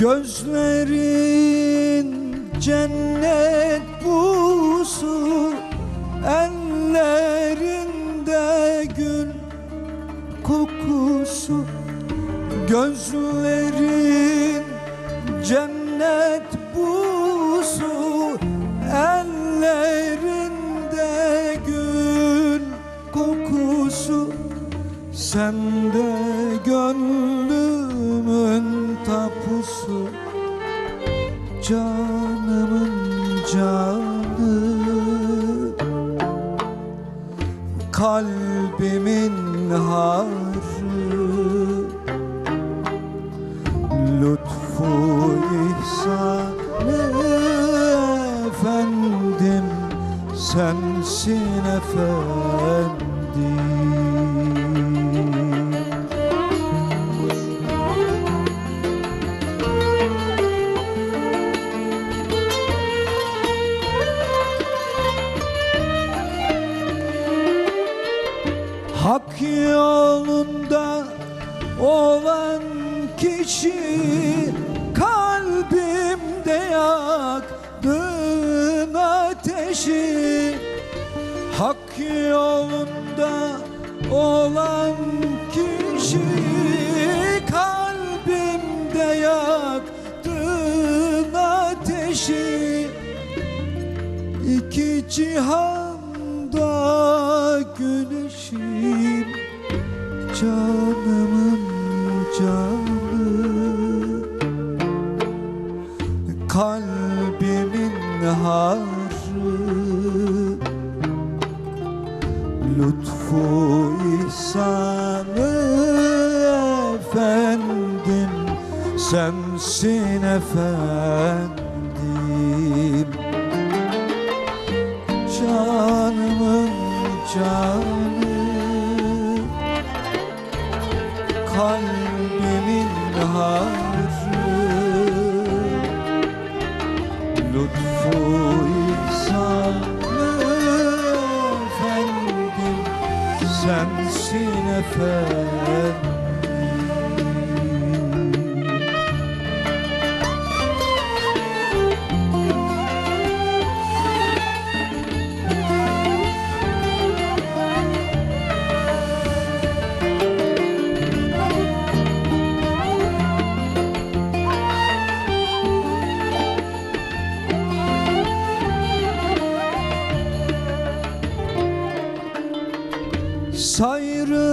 Gözlerin cennet busu Ellerinde gül kokusu. Gözlerin cennet busu Ellerinde gül kokusu. Sende gönlümün Canımın canı. Kalbimin harı. Lütfu ihsanı efendim Sensin efendim Hak yolunda olan kişi kalbimde yaktın ateşi. Hak yolunda olan kişi kalbimde yaktın ateşi. İki cihanda güneşim Canımın canı Kalbimin harı Lütfu ihsanı efendim Sensin efendim. Canımın canı Kalbimin harı Lütfu ihsanı efendim Sensin efendim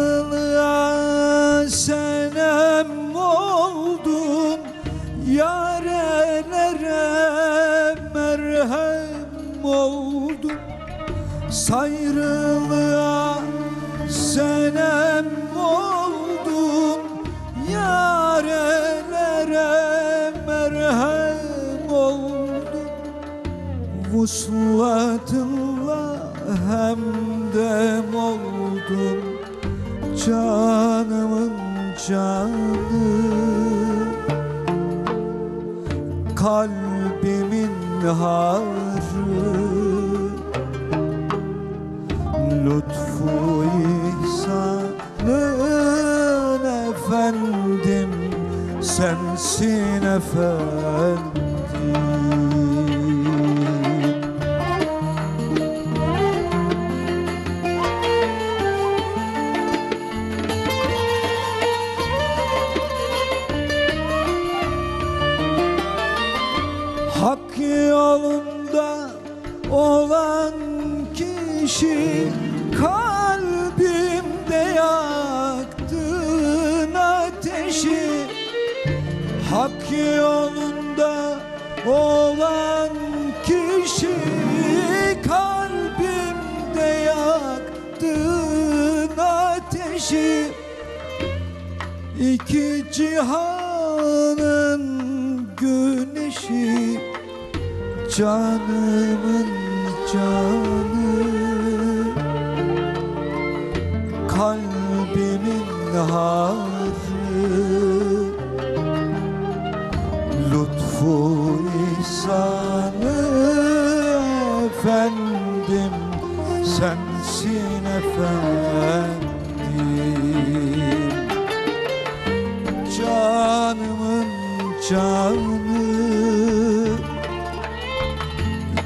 Sayrılığa senem oldun Yarelere merhem oldun. Sayrılığa senem oldun Yarelere merhem oldun. Vuslatınla hemdem oldun Canımın canı. Kalbimin harı. Lütfu ihsanın efendim Sensin efendim Hak yolunda olan kişi kalbimde yaktın ateşi. Hak yolunda olan kişi kalbimde yaktın ateşi. İki cihanın güneşi Canımın canı. Kalbimin harı Lütfu ihsanı efendim Sensin efendim. Canımın canı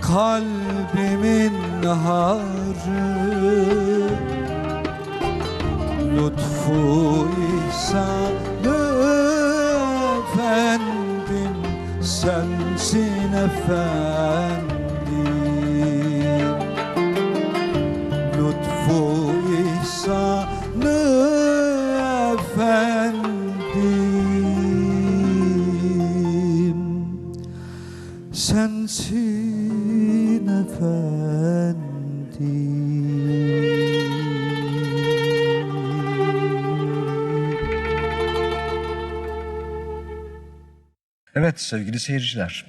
Kalbimin harı Lütfu ihsanı efendim Sensin efendim Evet sevgili seyirciler.